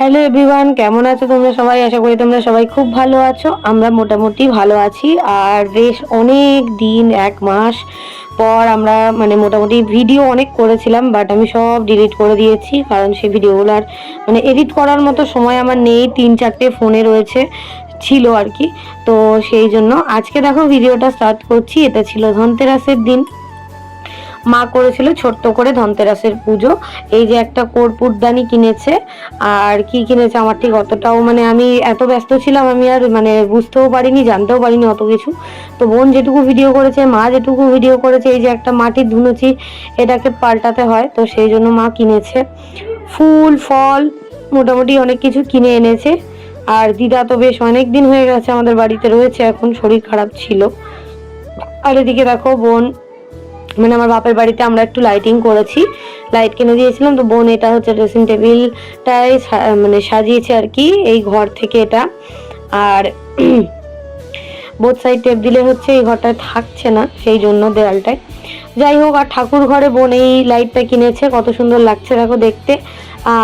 Hello everyone, কেমন আছো তোমরা সবাই? আশা করি তোমরা সবাই খুব ভালো আছো। আমরা মোটামুটি ভালো আছি। আর বেশ অনেক দিন, এক মাস পর আমরা মানে মোটামুটি ভিডিও অনেক করেছিলাম বাট আমি সব ডিলিট করে দিয়েছি, কারণ সেই ভিডিওগুলো আর মানে এডিট করার মতো সময় আমার নেই। তিন, চারটে ফোনে রয়েছে, ছিল আর কি। তো সেই জন্য আজকে দেখো ভিডিওটা স্টার্ট করছি। এটা ছিল ধনতেরাসের দিন। মা করেছিল ছোট্ট করে ধনতেরাসের পুজো। এই যে একটা কর্পূরদানি কিনেছে, আর কি কিনেছে আমার ঠিক অতটাও মানে আমি এত ব্যস্ত ছিলাম, আমি আর মানে বুঝতেও পারিনি, জানতেও পারিনি অত কিছু। তো বোন যেটুকু ভিডিও করেছে, মা যেটুকু ভিডিও করেছে, এই যে একটা মাটির ধুনুচি, এটাকে পাল্টাতে হয়, তো সেই জন্য মা কিনেছে। ফুল, ফল, মোটামুটি অনেক কিছু কিনে এনেছে। আর দিদা তো বেশ অনেক দিন হয়ে গেছে আমাদের বাড়িতে রয়েছে, এখন শরীর খারাপ ছিল। আর এদিকে দেখো বোন মানে আমার বাপের বাড়িতে আমরা একটু লাইটিং করেছি। লাইট কিনে দিয়েছিলাম, তো বোন এটা হচ্ছে ড্রেসিং টেবিলটাই মানে সাজিয়েছে আর কি, এই ঘর থেকে এটা। আর বোথ সাইড টেপ দিলে হচ্ছে এই ঘরটায় থাকছে না, সেই জন্য দেয়ালটায়। যাই হোক, আর ঠাকুর ঘরে বোন এই লাইটটা কিনেছে, কত সুন্দর লাগছে দেখো দেখতে।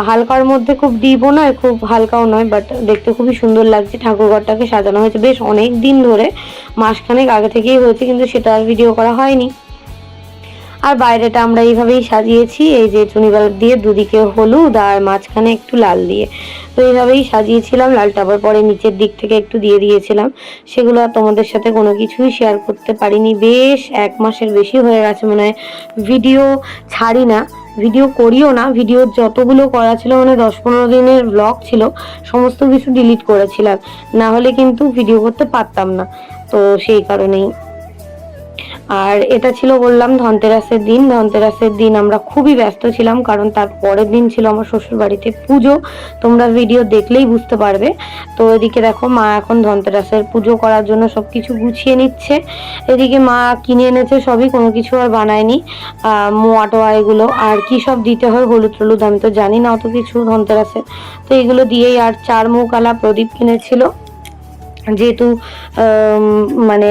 হালকার মধ্যে খুব ডিপও নয়, খুব হালকাও নয় বাট দেখতে খুবই সুন্দর লাগছে। ঠাকুর ঘরটাকে সাজানো হয়েছে বেশ অনেক দিন ধরে, মাসখানেক আগে থেকেই হয়েছে, কিন্তু সেটা আর ভিডিও করা হয়নি। আর বাইরেটা আমরা এইভাবেই সাজিয়েছি, এই যে চুনি বাল্ব দিয়ে দুদিকে হলুদ আর মাঝখানে একটু লাল দিয়ে। তো এইভাবেই সাজিয়েছিলাম, লালটা আবার পরে নিচের দিক থেকে একটু দিয়ে দিয়েছিলাম। সেগুলো আর তোমাদের সাথে কোনো কিছুই শেয়ার করতে পারিনি। বেশ এক মাসের বেশি হয়ে গেছে মনে হয়। ভিডিও ছাড়ি না, ভিডিও করিও না। ভিডিও যতগুলো করা ছিল মানে দশ পনেরো দিনের ব্লগ ছিল, সমস্ত কিছু ডিলিট করেছিলাম। না হলে কিন্তু ভিডিও করতে পারতাম না। তো সেই কারণেই আর এটা ছিল বললাম ধনতেরাসের দিন। ধনতেরাসের দিন আমরা খুবই ব্যস্ত ছিলাম কারণ তার পরের দিন ছিল আমার শ্বশুর বাড়িতে পুজো। তোমরা ভিডিও দেখলেই বুঝতে পারবে। তো এদিকে দেখো মা এখন ধনতেরাসের পুজো করার জন্য সব কিছু গুছিয়ে নিচ্ছে। এদিকে মা কিনে এনেছে সবই, কোনো কিছু আর বানায়নি। মোয়া টোয়া এগুলো। আর কি সব দিতে হয় হলুদ টলুদ আমি তো জানি না অত কিছু ধনতেরাসের তো এগুলো দিয়েই আর চার মুখ আলা প্রদীপ কিনেছিল। যেহেতু মানে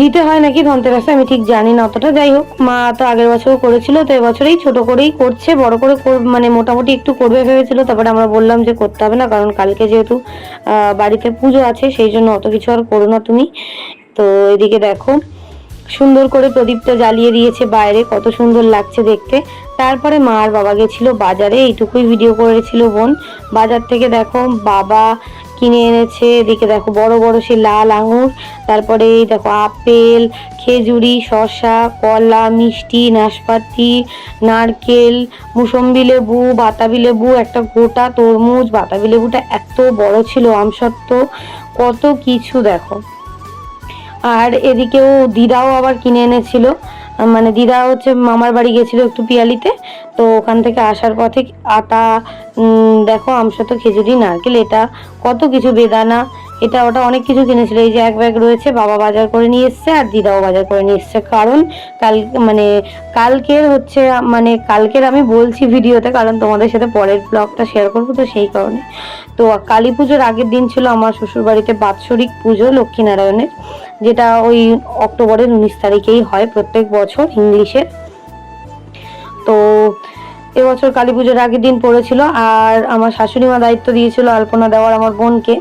দিতে হয় নাকি? ধনতেরাসে আমি ঠিক জানি না অতটা। যাই হোক, মা তো আগের বছরও করেছিল, তো এবছরেই ছোট করেই করছে, বড় করে মানে মোটামুটি একটু করবে ভেবেছিল, তারপরে আমরা বললাম যে করতে হবে না, কারণ কালকে যেহেতু বাড়িতে পুজো আছে, সেই জন্য অত কিছু আর করো না তুমি। তো এদিকে দেখো, সুন্দর করে প্রদীপটা জ্বালিয়ে দিয়েছে বাইরে, কত সুন্দর লাগছে দেখতে। তারপরে মা আর বাবা গেছিল বাজারে, এইটুকুই ভিডিও করেছিল বোন। বাজার থেকে দেখো, বাবা কিনে এনেছে। এদিকে দেখো বড় বড় সেই লাল আঙুর, তারপরে এই দেখো আপেল, খেজুরি, শসা, কলা, মিষ্টি, নাশপাতি, নারকেল, মুসম্বি লেবু, বাতাবি লেবু, একটা গোটা তরমুজ, বাতাবি লেবুটা এত বড় ছিল আমসত্ত্ব, কত কিছু দেখো। আর এদিকেও দিদাও আবার কিনে এনেছিল। মানে দিদা হচ্ছে মামার বাড়ি গেছিল একটু পিয়ালিতে, তো ওখান থেকে আসার পথে আটা দেখো আমসত খেজুরি নারকেল, এটা কত কিছু, বেদানা, এটা ওটা অনেক কিছু কিনেছিল। এই যে এক ব্যাগ রয়েছে, বাবা বাজার করে নিয়ে এসছে আর দিদাও বাজার করে নিয়ে এসছে। কারণ কাল মানে কালকের হচ্ছে মানে কালকের আমি বলছি ভিডিওতে, কারণ তোমাদের সাথে পরের ব্লগটা শেয়ার করব, তো সেই কারণে। তো কালী পুজোর আগের দিন ছিল আমার শ্বশুর বাড়িতে বাৎসরিক পুজো লক্ষ্মীনারায়ণের, যেটা ওই অক্টোবরের উনিশ তারিখেই হয় প্রত্যেক বছর ইংলিশের তো এবছর কালী পুজোর আগের দিন পড়েছিল আর আমার শাশুড়ি মা দায়িত্ব দিয়েছিল আলপনা দেওয়ার আমার বোনকে।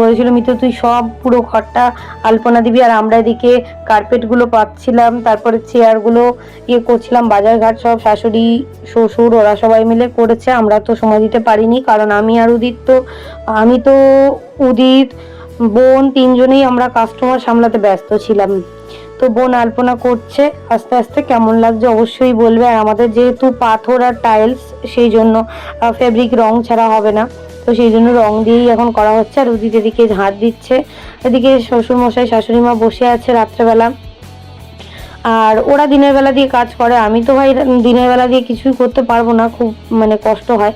বলেছিল মিত্র তুই সব পুরো ঘরটা আলপনা দিবি আর আমরা এদিকে কার্পেটগুলো পাচ্ছিলাম, তারপরে চেয়ারগুলো ইয়ে করছিলাম, বাজারঘাট সব শাশুড়ি, শ্বশুর, ওরা সবাই মিলে করেছে, আমরা তো সময় দিতে পারিনি, কারণ আমি আর উদিত তো, আমি তো উদিত, বোন তিনজনেই আমরা কাস্টমার সামলাতে ব্যস্ত ছিলাম। তো বোন আলপনা করছে। আস্তে আস্তে কেমন লাগছে অবশ্যই বলবে। আর আমাদের যেহেতু পাথর আর টাইলস সেই জন্য ফেব্রিক রং ছাড়া হবে না। তো সেই জন্য রং দিয়েই এখন করা হচ্ছে। আর উদিত এদিকে হাত দিচ্ছে। এদিকে শ্বশুরমশাই শাশুড়ি মা বসে আছে রাত্রেবেলা। আর ওরা দিনের বেলা দিয়ে কাজ করে। আমি তো ভাই দিনের বেলা দিয়ে কিছুই করতে পারব না। খুব মানে কষ্ট হয়।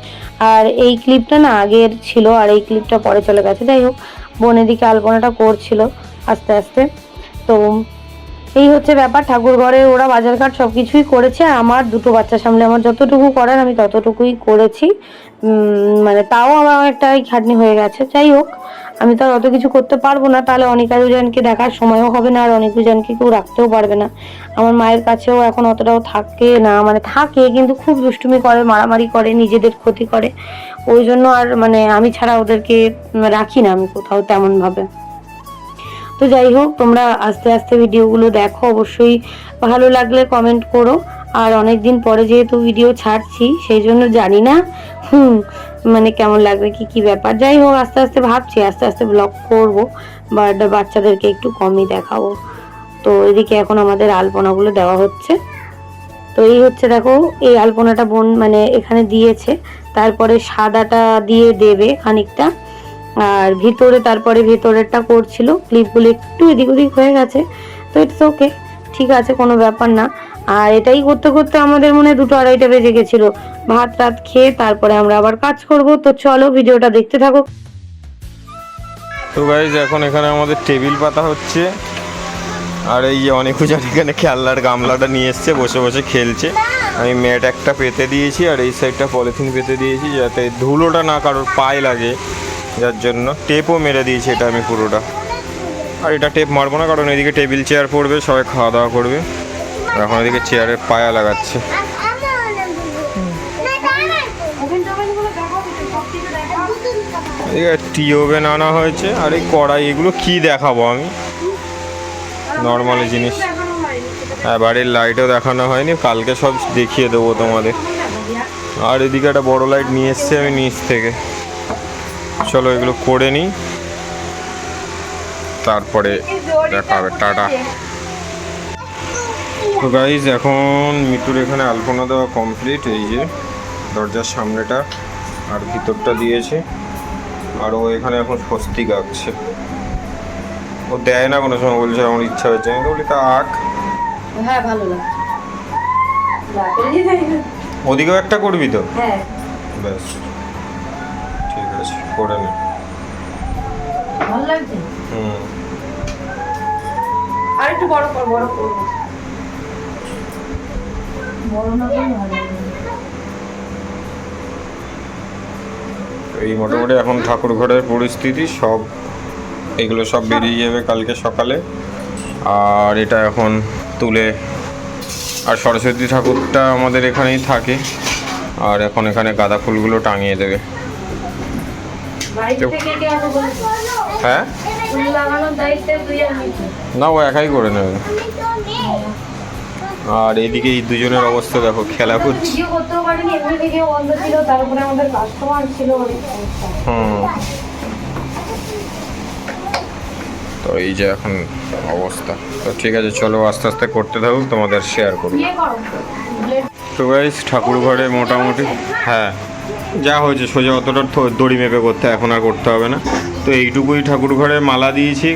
আর এই ক্লিপটা না আগের ছিল। আর এই ক্লিপটা পরে চলে গেছে। যাই হোক, বোন এদিকে আলপনাটা করছিল আস্তে আস্তে। তো এই হচ্ছে ব্যাপার, ঠাকুর ঘরে ওরা বাজার ঘাট সব কিছুই করেছে, আর আমার দুটো বাচ্চা সামলে আমার যতটুকু করার আমি ততটুকুই করেছি। মানে তাও আমার অনেকটাই খাটনি হয়ে গেছে। যাই হোক, আমি তো আর অত কিছু করতে পারব না, তাহলে অনিকা দুজনকে দেখার সময়ও হবে না, আর অনেক দুজনকে কেউ রাখতেও পারবে না। আমার মায়ের কাছেও এখন অতটাও থাকে না মানে থাকে, কিন্তু খুব দুষ্টুমি করে, মারামারি করে, নিজেদের ক্ষতি করে। ওই জন্য আর মানে আমি ছাড়া ওদেরকে রাখি না আমি কোথাও তেমন ভাবে তো যাই হোক, তোমরা আস্তে আস্তে ভিডিওগুলো দেখো, অবশ্যই ভালো লাগলে কমেন্ট করো। আর অনেক দিন পরে যেহেতু ভিডিও ছাড়ছি, সেই জন্য জানি না, হুম মানে কেমন লাগবে, কি কি ব্যাপার। যাই হোক, আস্তে আস্তে ভাবছি, আস্তে আস্তে ব্লগ করব বাট বাচ্চাদেরকে একটু কমই দেখাবো। তো এদিকে এখন আমাদের আলপনাগুলো দেওয়া হচ্ছে। তো এই হচ্ছে, দেখো, এই আলপনাটা বোন মানে এখানে দিয়েছে, তারপরে সাদাটা দিয়ে দেবে খানিকটা। আর ভিতরে, তারপরে ভেতরেরটা করছিল। ক্লিপগুলো একটু এদিক ওদিক হয়ে গেছে, তো ইটস ওকে ঠিক আছে, কোনো ব্যাপার না। আর এটাই করতে করতে আমাদের মনে দুটো আড়াইটা বেজে গেছিল। ভাত রাত খেয়ে তারপরে আমরা আবার কাজ করব। তো চলো ভিডিওটা দেখতে থাকো। তো গাইজ এখন এখানে আমাদের টেবিল পাতা হচ্ছে। আর এই যে অনেক উজান এখানে খেলনার গামলাটা নিয়ে এসছে, বসে বসে খেলছে। আমি ম্যাট একটা পেতে দিয়েছি, আর এই সাইডটা পলিথিন পেতে দিয়েছি, যাতে ধুলোটা না কারোর পায়ে লাগে। যার জন্য টেপও মেরে দিয়েছি এটা আমি পুরোটা। আর এটা টেপ মারবো না, কারণ এদিকে টেবিল চেয়ার পড়বে, সবাই খাওয়া দাওয়া করবে। এখন এদিকে চেয়ারের পায়া লাগাচ্ছে। টি ওভেন আনা হয়েছে, আর এই কড়াই, এগুলো কি দেখাবো আমি? নর্মালি জিনিস। হ্যাঁ বাড়ির লাইটও দেখানো হয়নি, কালকে সব দেখিয়ে দেবো তোমাদের। আর এদিকে একটা বড় লাইট নিয়ে এসছি আমি নিচ থেকে। চলো এগুলো করে নিই। তারপরে দেখা হবে টাটা। তো গাইজ এখন মিতুর এখানে আলপনা দেওয়া কমপ্লিট এই যে দরজার সামনেটা আর ভিতরটা দিয়েছে। আর ও এখানে এখন স্বস্তিক আঁকছে ও দেয় না কোনো সময় বলছে আমার ইচ্ছা হচ্ছে আমি বলি তা আঁক। হ্যাঁ ভালো ওদিকেও একটা করবি তো? হ্যাঁ। ব্যাস। করে নে। ভালো লাগছে? হুম। আর একটু বড় কর বড় করব বড় না করলে ভালো এই মোটামুটি এখন ঠাকুর ঘরের পরিস্থিতি সব এগুলো সব বেরিয়ে যাবে কালকে সকালে। আর এটা এখন তুলে আর সরস্বতী ঠাকুরটা আমাদের এখানেই থাকে। আর এখন এখানে গাঁদা ফুলগুলো টাঙিয়ে দেবে। হ্যাঁ। না ও একাই করে নেবে। আর এইদিকে এই দুজনের অবস্থা দেখো খেলা করছে। তো এই যে এখন অবস্থা। তো ঠিক আছে চলো আস্তে আস্তে করতে থাকুক তোমাদের শেয়ার করব করো। তো গাইস ঠাকুর ঘরে মোটামুটি হ্যাঁ। যা হয়েছে সোজা অতটা দড়ি মেপে করতে এখন আর করতে হবে না। তো এইটুকুই ঠাকুর ঘরে মালা দিয়েছি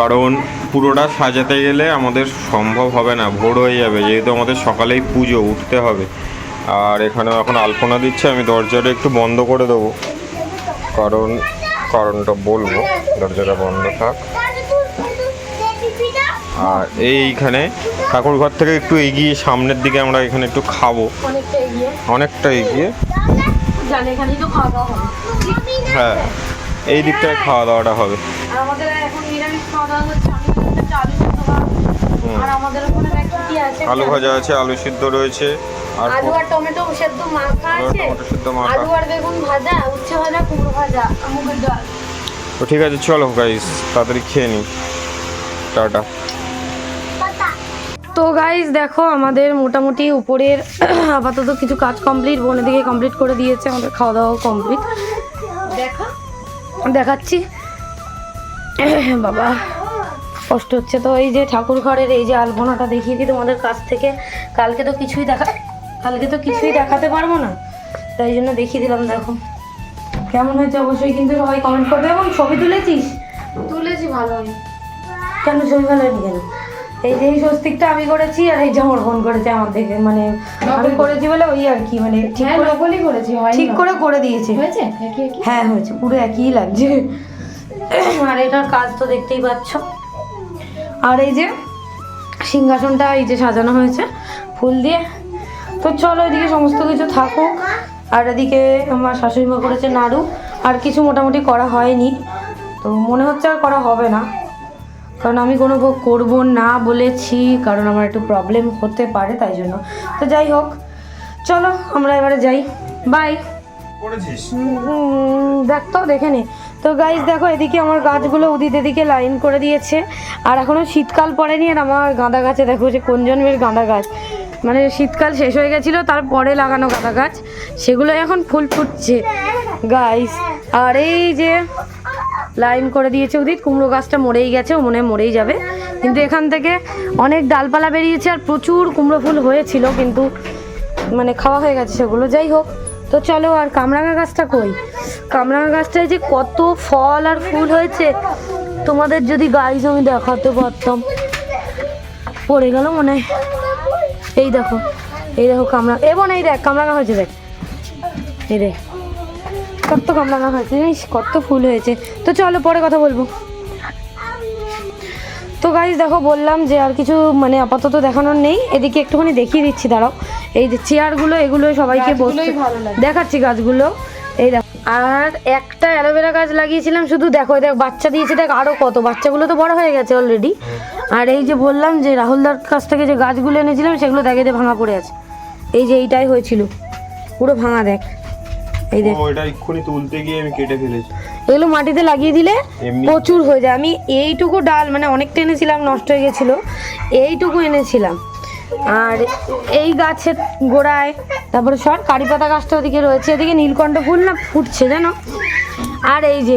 কারণ পুরোটা সাজাতে গেলে আমাদের সম্ভব হবে না ভোর হয়ে যাবে যেহেতু আমাদের সকালেই পুজো উঠতে হবে। আর এখানে এখন আলপনা দিচ্ছে আমি দরজাটা একটু বন্ধ করে দেবো। কারণ কারণটা বলব দরজাটা বন্ধ থাক। আর এইখানে ঠাকুর ঘর থেকে একটু এগিয়ে সামনের দিকে আমরা এখানে একটু খাব। অনেকটা এগিয়ে। জানে এখানেই তো খাওয়া দাওয়া হবে। হ্যাঁ এই দিকটায় খাওয়া দাওয়াটা হবে। আমাদের এখন নিরামিষ খাওয়া দাওয়া হচ্ছে আমি আলু হুম। আর আমাদের ওখানে কি আছে। আলু ভাজা আছে আলু সিদ্ধ রয়েছে আর আলু আর টমেটো সেদ্ধ মাখা আছে। টমেটো সিদ্ধ মাখা। আলু আর বেগুন ভাজা উচ্ছে ভাজা কুমড়ো ভাজা মুগের ডাল। তো ঠিক আছে চলো গাইস তাড়াতাড়ি খেয়ে নিই টাটা। তো গাইজ দেখো আমাদের মোটামুটি উপরের আপাতত কিছু কাজ কমপ্লিট বোনের দিকে কমপ্লিট করে দিয়েছে আমাদের খাওয়া দাওয়া কমপ্লিট দেখা। দেখাচ্ছি। বাবা কষ্ট হচ্ছে তো এই যে ঠাকুর ঘরের এই যে আলপনাটা দেখিয়ে দিই তোমাদের কাছ থেকে। কালকে তো কিছুই দেখা কালকে তো কিছুই দেখাতে পারব না। তাই জন্য দেখিয়ে দিলাম দেখো। কেমন হয়েছে অবশ্যই কিন্তু সবাই কমেন্ট করবে এবং ছবি তুলেছিস? তুলেছি ভালো কেন ছবি ভালো হয়নি কেন? এই যে এই স্বস্তিকটা আমি করেছি আর এই যে আমার বোন করেছে আমার থেকে মানে আমি করেছি বলে ওই আর কি মানে ঠিক হ্যাঁ করে নকলই করেছি হয় ঠিক করে করে দিয়েছে। হয়েছে? হ্যাঁ হয়েছে পুরো একই লাগছে। আর এটার কাজ তো দেখতেই পাচ্ছ। আর এই যে সিংহাসনটা এই যে সাজানো হয়েছে ফুল দিয়ে। তো চলো এদিকে সমস্ত কিছু থাকুক। আর এদিকে আমার শাশুড়ি মা করেছে নাড়ু আর কিছু মোটামুটি করা হয়নি। তো মনে হচ্ছে আর করা হবে না। কারণ আমি কোনো ভোগ করব না বলেছি কারণ আমার একটু প্রবলেম হতে পারে তাই জন্য। তো যাই হোক চলো আমরা এবারে যাই। বাই দেখ তো দেখে নে। তো গাইজ দেখো এদিকে আমার গাছগুলো উদিত এদিকে লাইন করে দিয়েছে। আর এখনও শীতকাল পড়েনি আর আমার গাঁদা গাছে দেখো যে কোন জন্মের গাঁদা গাছ। মানে শীতকাল শেষ হয়ে গেছিল তারপরে লাগানো গাঁদা গাছ। সেগুলো এখন ফুল ফুটছে। গাইস আর এই যে লাইন করে দিয়েছে উদিত, কুমড়ো গাছটা মরেই গেছে, ও মনে মরেই যাবে। কিন্তু এখান থেকে অনেক ডালপালা বেরিয়েছে আর প্রচুর কুমড়ো ফুল হয়েছিল, কিন্তু মানে খাওয়া হয়ে গেছে সেগুলো। যাই হোক, তো চলো আর কামরাঙা গাছটা কই? কামরাঙা গাছটায় যে কত ফল আর ফুল হয়েছে, তোমাদের যদি গাইজ আমি দেখাতে পারতাম। পড়ে গেল মনে হয়। এই দেখো এই দেখো কামরা এবং এই দেখ, কামরাঙা হয়েছে, দেখ। এই দেখ। কত কামরাঙা হয়েছে জানিস? কত ফুল হয়েছে। তো চলো পরে কথা বলব। তো গাইজ দেখো বললাম যে আর কিছু মানে আপাতত দেখানোর নেই। এদিকে একটুখানি দেখিয়ে দিচ্ছি দাঁড়াও। এই যে চেয়ারগুলো এগুলো সবাইকে বসতে দেখাচ্ছি গাছগুলো। এই দেখো আর একটা অ্যালোভেরা গাছ লাগিয়েছিলাম শুধু দেখো এই দেখ বাচ্চা দিয়েছে দেখ আরও কত। বাচ্চাগুলো তো বড় হয়ে গেছে অলরেডি আর এই যে বললাম যে রাহুলদার কাছ থেকে যে গাছগুলো এনেছিলাম সেগুলো দেখে যে ভাঙা পড়ে আছে। এই যে এইটাই হয়েছিল। পুরো ভাঙা দেখ। এই দেখ। ওইটা এক্ষুনি তুলতে গিয়ে আমি কেটে ফেলেছি। এগুলো মাটিতে লাগিয়ে দিলে প্রচুর হয়ে যায়। আমি এইটুকু ডাল মানে অনেকটা এনেছিলাম নষ্ট হয়ে গেছিল। এইটুকু এনেছিলাম। আর এই গাছের গোড়ায় তারপরে সর কারি পাতা গাছটা ওদিকে রয়েছে। এদিকে নীলকণ্ঠ ফুল না ফুটছে জানো? আর এই যে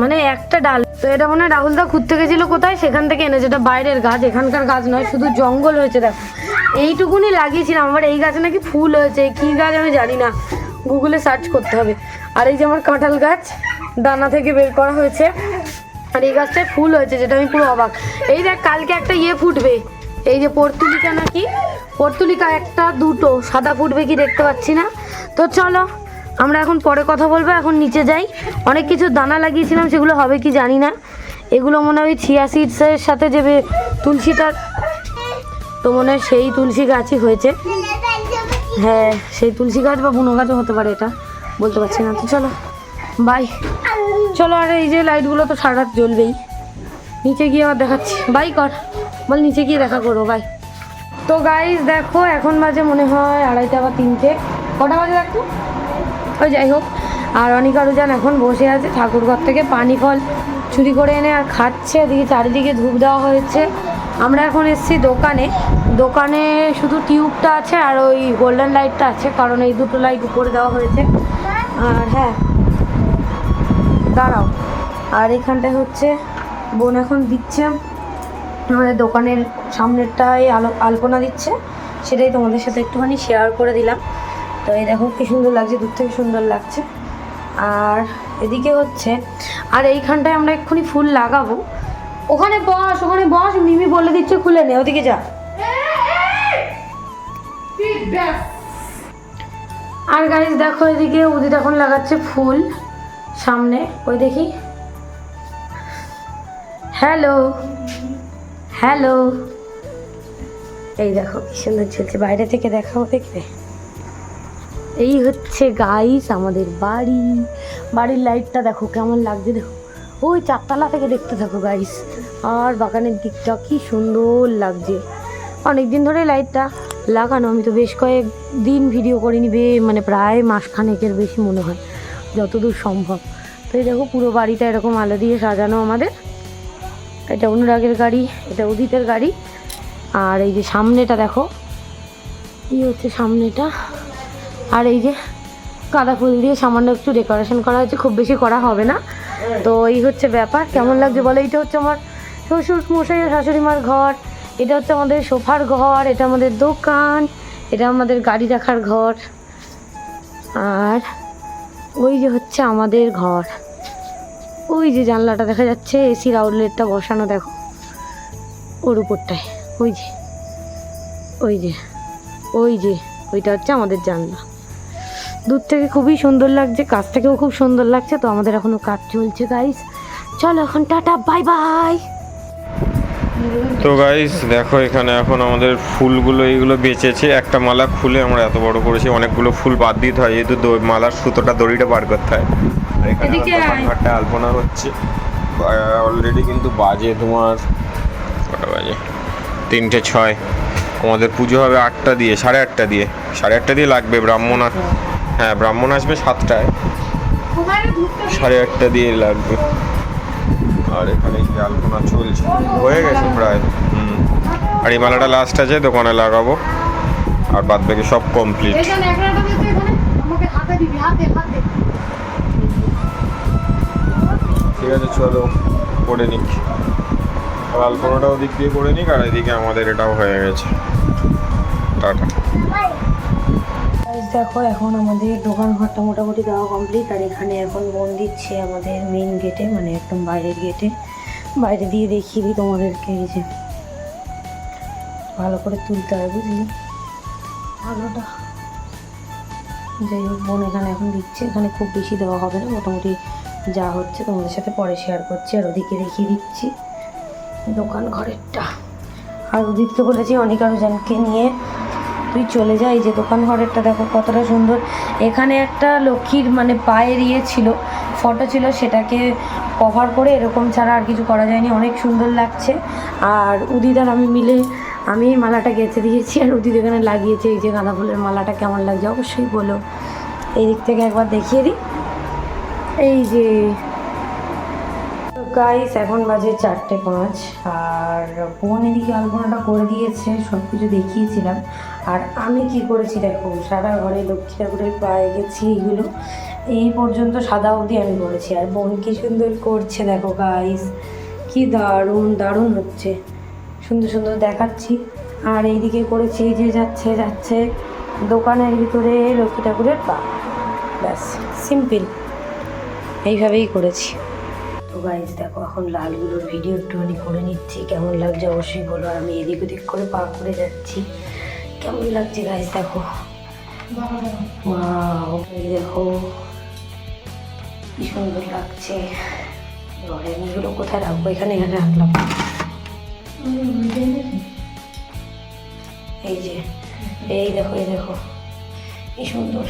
মানে একটা ডাল। তো এটা মনে হয় রাহুলদা ঘুরতে গেছিল কোথায়? সেখান থেকে এনেছে। এটা বাইরের গাছ এখানকার গাছ নয় শুধু জঙ্গল হয়েছে দেখো। এইটুকুনি লাগিয়েছিলাম। আমার এই গাছে নাকি ফুল হয়েছে। কী গাছ আমি জানি না। গুগলে সার্চ করতে হবে। আর এই যে আমার কাঁঠাল গাছ দানা থেকে বের করা হয়েছে। আর এই গাছটায় ফুল হয়েছে, যেটা আমি পুরো অবাক। এই দেখ, কালকে একটা ইয়ে ফুটবে। এই যে পর্তুলিকা নাকি? পর্তুলিকা একটা, দুটো। সাদা ফুটবে কি দেখতে পাচ্ছি না। তো চলো, আমরা এখন পরে কথা বলব। এখন নিচে যাই। অনেক কিছু দানা লাগিয়েছিলাম, সেগুলো হবে কি জানি না। এগুলো মনে হয় ছিয়া সিডসের সাথে যে তুলসীটার তো মনে হয় সেই তুলসী গাছই হয়েছে। হ্যাঁ সেই তুলসী গাছ বা বুনো গাছও হতে পারে এটা, বলতে পারছি না তো, চলো বাই চলো, আর এই যে লাইটগুলো তো সারা রাত জ্বলবেই। নিচে গিয়ে আবার দেখাচ্ছি। বাই কর। বল, নিচে গিয়ে দেখা করব বাই তো গাইজ দেখো, এখন বাজে মনে হয় আড়াইটা বা তিনটে। কটা বাজে দেখো? ওই যাই হোক। আর অনিকা রুজান এখন বসে আছে ঠাকুরঘর থেকে পানি ফল চুরি করে এনে আর খাচ্ছে। এদিকে চারিদিকে ধূপ দেওয়া হয়েছে। আমরা এখন এসছি দোকানে। দোকানে শুধু টিউবটা আছে আর ওই গোল্ডেন লাইটটা আছে, কারণ এই দুটো লাইট উপরে দেওয়া হয়েছে। আর হ্যাঁ দাঁড়াও। আর এখানটায় হচ্ছে বোন এখন দিচ্ছে আমাদের দোকানের সামনেরটায় আলো, আলপনা দিচ্ছে। সেটাই তোমাদের সাথে একটুখানি শেয়ার করে দিলাম। তো এই দেখো কি সুন্দর লাগছে, দূর থেকে সুন্দর লাগছে। আর এদিকে হচ্ছে, আর এইখানটায় আমরা এক্ষুনি ফুল লাগাবো। ওখানে বস ওখানে বস, মিমি বলে দিচ্ছে খুলে নে, ওদিকে যা। আর গাইজ দেখো এদিকে উদিত এখন লাগাচ্ছে ফুল, সামনে, ওই দেখি। হ্যালো হ্যালো এই দেখো, কি সুন্দর ঝুলছে, বাইরে থেকে দেখাও দেখবে এই হচ্ছে গাইস আমাদের বাড়ি। বাড়ির লাইটটা দেখো, কেমন লাগছে দেখো। ওই চারতলা থেকে দেখতে থাকো গাইস আর বাগানের দিকটা কি সুন্দর লাগছে। অনেক দিন ধরে লাইটটা লাগানো। আমি তো বেশ কয়েক দিন ভিডিও করিনি, বে মানে প্রায় মাসখানেকের বেশি মনে হয়, যতদূর সম্ভব। তো এই দেখো, পুরো বাড়িটা এরকম আলো দিয়ে সাজানো আমাদের। এটা অনুরাগের গাড়ি, এটা উদিতের গাড়ি। আর এই যে সামনেটা দেখো, এই হচ্ছে সামনেটা। আর এই যে গাঁদা ফুল দিয়ে সামান্য একটু ডেকোরেশন করা হয়েছে, খুব বেশি করা হবে না। তো এই হচ্ছে ব্যাপার। কেমন লাগছে বলে? এইটা হচ্ছে আমার শ্বশুর মশাই শাশুড়ি মার ঘর, এটা হচ্ছে আমাদের সোফার ঘর, এটা আমাদের দোকান, এটা আমাদের গাড়ি রাখার ঘর। আর ওই যে হচ্ছে আমাদের ঘর। ওই যে জানলাটা দেখা যাচ্ছে, এসির আউটলেটটা বসানো, দেখো। ওর উপরটায়। ওই যে ওই যে ওই যে, ওইটা হচ্ছে আমাদের জানলা। দূর থেকে খুবই সুন্দর লাগছে কাছ থেকেও খুব সুন্দর লাগছে তো আমাদের এখনও কাজ চলছে গাইস চলো এখন টাটা বাই বাই তো গাইস দেখো এখানে এখন আমাদের ফুলগুলো এইগুলো বেঁচেছে। একটা মালা খুলে আমরা এত বড় করেছি অনেকগুলো ফুল বাদ দিতে হয় যেহেতু মালার সুতোটা দড়িটা বার করতে হয়। আর এখানে আয়। আলপনা হচ্ছে। অলরেডি কিন্তু বাজে তোমার কটা বাজে? তিনটে ছয়। আমাদের পুজো হবে আটটা দিয়ে সাড়ে আটটা দিয়ে। সাড়ে আটটা দিয়ে লাগবে ব্রাহ্মণ আস- হ্যাঁ ব্রাহ্মণ আসবে সাতটায়। সাড়ে আটটা দিয়ে লাগবে। আর এখানে কি আলপনা চলছে, হয়ে গেছে প্রায়। হুম। আর এই মালাটা লাস্ট আছে, দোকানে লাগাবো। আর বাদ বাকি সব কমপ্লিট ঠিক আছে, চলো, করে নিক আর আলপনাটাও দিক দিয়ে করে নিক, আর এদিকে আমাদের এটাও হয়ে গেছে। টাটা। দেখো, এখন আমাদের দোকান ঘরটা মোটামুটি দেওয়া কমপ্লিট আর এখানে এখন বোন দিচ্ছে আমাদের মেন গেটে মানে একদম বাইরের গেটে বাইরে দিয়ে দেখিয়ে দিই তোমাদেরকে, এই যে ভালো করে তুলতে হবে, বুঝলি? আলোটা যাই হোক, বোন এখানে এখন দিচ্ছে। এখানে খুব বেশি দেওয়া হবে না, মোটামুটি যা হচ্ছে তোমাদের সাথে পরে শেয়ার করছি, আর ওদিকে দেখিয়ে দিচ্ছি দোকান ঘরেরটা আর ওদিককে বলেছি অনেক আরও জনকে নিয়ে তুই চলে যা, এই যে দোকান ঘরেরটা দেখো কতটা সুন্দর। এখানে একটা লক্ষ্মীর মানে পায়ের ইয়ে ছিল, ফটো ছিল, সেটাকে কভার করে এরকম ছাড়া আর কিছু করা যায়নি, অনেক সুন্দর লাগছে। আর উদিদার আমি মিলে, আমি মালাটা গেঁথে দিয়েছি, আর উদিদ এখানে লাগিয়েছে, এই যে গাঁদা ফুলের মালাটা কেমন লাগছে অবশ্যই বলো। এই দিক থেকে একবার দেখিয়ে দিই। এই যে গাইস এখন বাজে চারটে পাঁচ, আর বোন এদিকে আলপনাটা করে দিয়েছে সব কিছু দেখিয়েছিলাম। আর আমি কি করেছি দেখো, সারা ঘরে লক্ষ্মী ঠাকুরের পায়ে গেছি এইগুলো এই পর্যন্ত সাদা অবধি আমি করেছি, আর বোন কি সুন্দর করছে দেখো গাইস কি দারুণ দারুণ হচ্ছে। সুন্দর সুন্দর দেখাচ্ছি। আর এইদিকে করেছি যে যাচ্ছে যাচ্ছে দোকানের ভিতরে লক্ষ্মী ঠাকুরের পা। ব্যাস সিম্পল এইভাবেই করেছি। তো গাইজ দেখো, এখন লালগুলোর ভিডিও একটুখানি করে নিচ্ছি। কেমন লাগছে অবশ্যই বলো। আর আমি এদিক ওদিক করে পা করে যাচ্ছি। কেমন লাগছে গাইজ দেখো? দেখো, কি সুন্দর লাগছে। এগুলো কোথায় রাখব? এখানে এখানে রাখলাম। এই যে, এই দেখো এই দেখো, কি সুন্দর।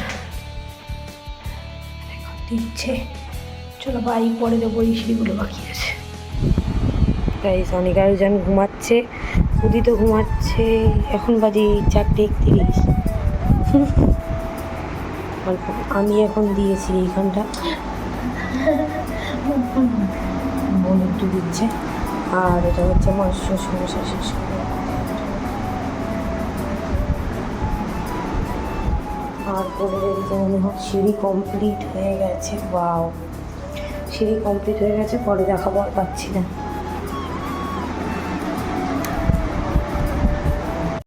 দিচ্ছে। চলো বাড়ি পরে দেবো, এই সিঁড়িগুলো বাকি আছে। গাইস অনেক আয়োজন ঘুমাচ্ছে, উদিত ঘুমাচ্ছে, এখন বাজে চারটে একত্রিশ। আমি এখন দিয়েছি এইখানটা বোন একটু দিচ্ছে? আর এটা হচ্ছে আমার শ্বশুর শেষ করে আর পরে এদিকে মনে হয় সিঁড়ি কমপ্লিট হয়ে গেছে বাও সিঁড়ি কমপ্লিট হয়ে গেছে পরে দেখাবো আর পাচ্ছি না।